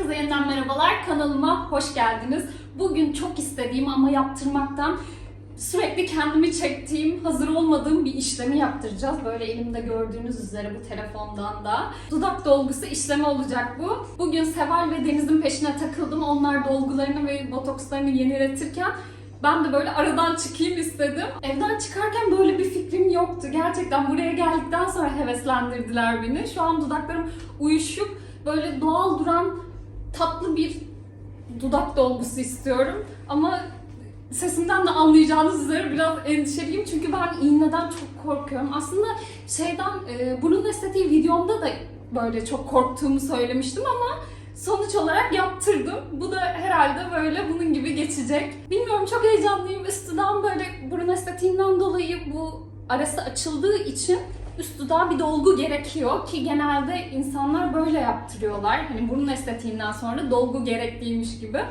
Herkese yeniden merhabalar. Kanalıma hoş geldiniz. Bugün çok istediğim ama yaptırmaktan sürekli kendimi çektiğim, hazır olmadığım bir işlemi yaptıracağız. Böyle elimde gördüğünüz üzere bu telefondan da. Dudak dolgusu işlemi olacak bu. Bugün Seval ve Deniz'in peşine takıldım. Onlar dolgularını ve botokslarını yeniletirken ben de böyle aradan çıkayım istedim. Evden çıkarken böyle bir fikrim yoktu. Gerçekten buraya geldikten sonra heveslendirdiler beni. Şu an dudaklarım uyuşuk, böyle doğal duran tatlı bir dudak dolgusu istiyorum. Ama sesimden de anlayacağınız üzere biraz endişeliyim çünkü ben iğneden çok korkuyorum. Aslında şeyden e, burun estetiği videomda da böyle çok korktuğumu söylemiştim ama sonuç olarak yaptırdım. Bu da herhalde böyle bunun gibi geçecek. Bilmiyorum çok heyecanlıyım. Üstüden böyle burun estetiğinden dolayı bu arası açıldığı için üst dudağa bir dolgu gerekiyor ki genelde insanlar böyle yaptırıyorlar. Hani burun estetiğinden sonra dolgu gerekliymiş gibi.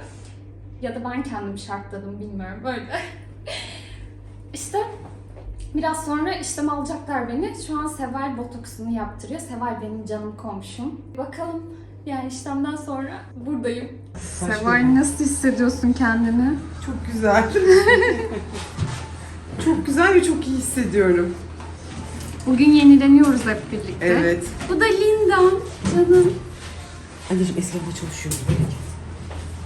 Ya da ben kendim şartladım bilmiyorum böyle. işte biraz sonra işlem alacaklar beni. Şu an Seval botoksunu yaptırıyor. Seval benim canım komşum. Bakalım yani işlemden sonra buradayım. Seval nasıl hissediyorsun kendini? Çok güzel. çok güzel ve çok iyi hissediyorum. Bugün yenileniyoruz hep birlikte. Evet. Bu da Lindan canım. Anneciğim eskiden çalışıyorum.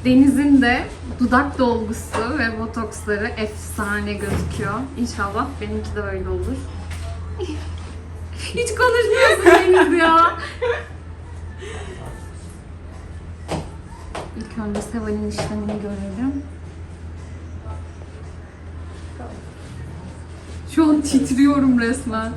Deniz'in de dudak dolgusu ve botoksları efsane gözüküyor. İnşallah benimki de öyle olur. Hiç konuşmuyorsun Deniz ya. İlk önce Seval'in işlemini görelim. Şu an titriyorum resmen.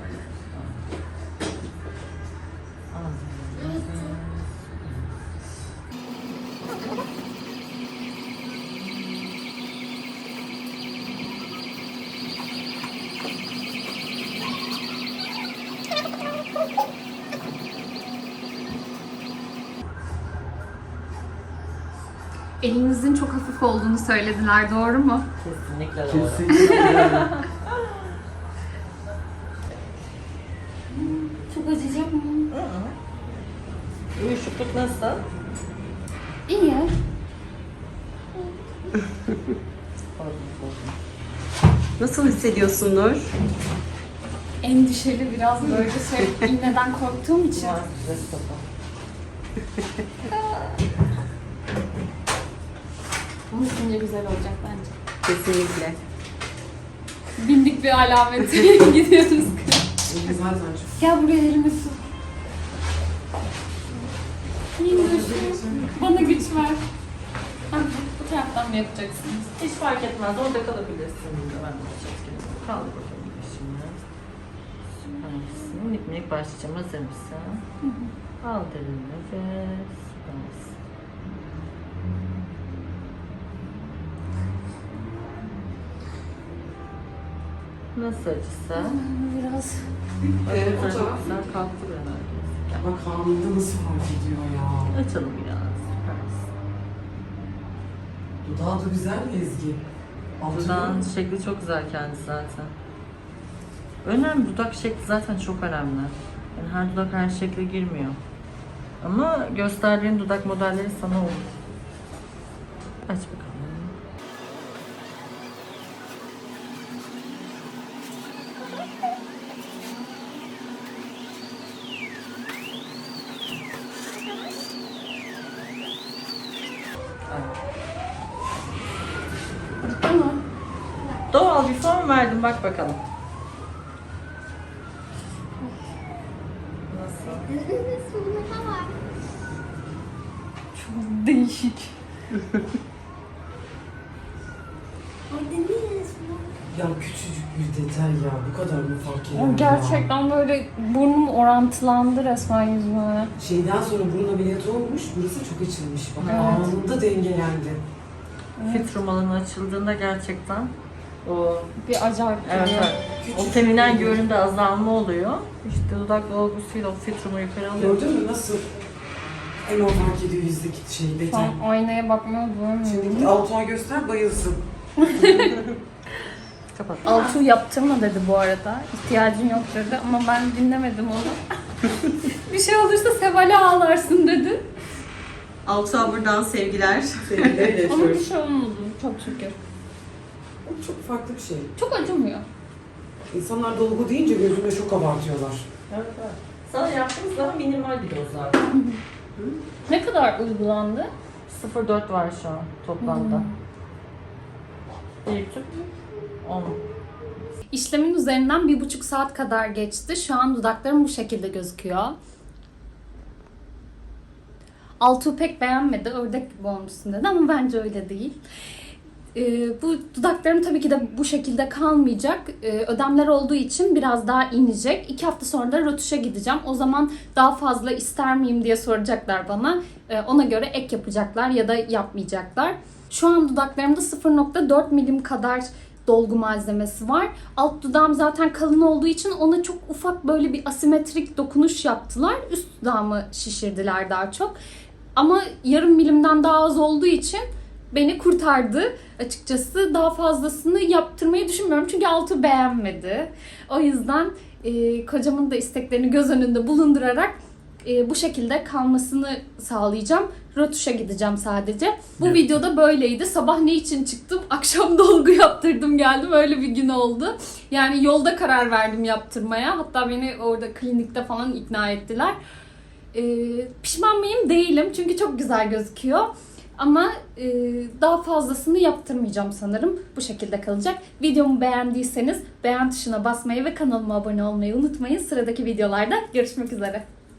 Elinizin çok hafif olduğunu söylediler, doğru mu? Kesinlikle doğru. Kesinlikle. Çok acıyacak mı? Uyuşukluk nasıl? İyi. Nasıl hissediyorsun Nur? Endişeli biraz böyle şey, iğneden korktuğum için. Üstünce güzel olacak bence. Kesinlikle. Bindik bir alameti gidiyoruz. Gel buraya elimi. Minnoşum. Bana güç ver. Ha, bu taraftan mı yapacaksınız? Hiç fark etmez. Orada kalabilirsin. Burada ben de. Kaldır bakalım başını. Süpersin. Minik minik başlayacağım. Hazır mısın? Al derin nefes. Süpersin. Nasıl acısı? Biraz. Evet, Çok o taraf. güzel kalktı ben herkes. Bak anında nasıl fark ediyor ya. Açalım biraz. Dudağı da güzel mi Ezgi? Dudağın şekli çok güzel kendisi zaten. Önemli, dudak şekli zaten çok önemli. Yani her dudak her şekle girmiyor. Ama gösterdiğin dudak modelleri sana olur. Aç bakalım. Verdim bak bakalım. Nasıl? çok değişik. Ya küçücük bir detay ya. Bu kadar mı fark ediyor O gerçekten böyle burnum orantılandı resmen yüzüme. Şeyden sonra burun ameliyatı olmuş. Burası çok açılmış. Bak Evet. anında dengelendi. Filtrum alanı açıldığında gerçekten o Bir acayip evet, duruyor. evet. o feminen görünümde azalma oluyor. İşte dudak dolgusuyla o filtrumu yukarı alıyor. Gördün mü nasıl? Hemen fark ediyor yüzdeki şey Şu detay. an aynaya bakmaya duramıyorum. Şimdi git Altuğ'a göster bayılsın. Kapat. Altuğ yaptırma dedi bu arada. İhtiyacın yok dedi ama ben dinlemedim onu. bir şey olursa Seval'e ağlarsın dedi. Altuğ'a buradan sevgiler. Sevgileri Ama bir şey olmadı. Çok şükür. Çok farklı bir şey. Çok acımıyor. İnsanlar dolgu deyince gözünde çok abartıyorlar. Evet, evet. Sana yaptığımız daha minimal bir doz zaten. Ne kadar uygulandı? 0.4 var şu an toplamda. Bir tüp 10. İşlemin üzerinden bir buçuk saat kadar geçti. Şu an dudaklarım bu şekilde gözüküyor. Altuğ pek beğenmedi. Ördek gibi olmuşsun dedi ama bence öyle değil. Ee, bu dudaklarım tabii ki de bu şekilde kalmayacak. Ee, ödemler olduğu için biraz daha inecek. İki hafta sonra da rötuşa gideceğim. O zaman daha fazla ister miyim diye soracaklar bana. Ee, ona göre ek yapacaklar ya da yapmayacaklar. Şu an dudaklarımda 0.4 milim kadar dolgu malzemesi var. Alt dudağım zaten kalın olduğu için ona çok ufak böyle bir asimetrik dokunuş yaptılar. Üst dudağımı şişirdiler daha çok. Ama yarım milimden daha az olduğu için beni kurtardı açıkçası. Daha fazlasını yaptırmayı düşünmüyorum çünkü altı beğenmedi. O yüzden e, kocamın da isteklerini göz önünde bulundurarak e, bu şekilde kalmasını sağlayacağım. Rötuşa gideceğim sadece. Bu Evet. videoda böyleydi. Sabah ne için çıktım? Akşam dolgu yaptırdım geldim. Öyle bir gün oldu. Yani yolda karar verdim yaptırmaya. Hatta beni orada klinikte falan ikna ettiler. E, pişman mıyım? Değilim. Çünkü çok güzel gözüküyor. Ama e, daha fazlasını yaptırmayacağım sanırım. Bu şekilde kalacak. Videomu beğendiyseniz beğen tuşuna basmayı ve kanalıma abone olmayı unutmayın. Sıradaki videolarda görüşmek üzere.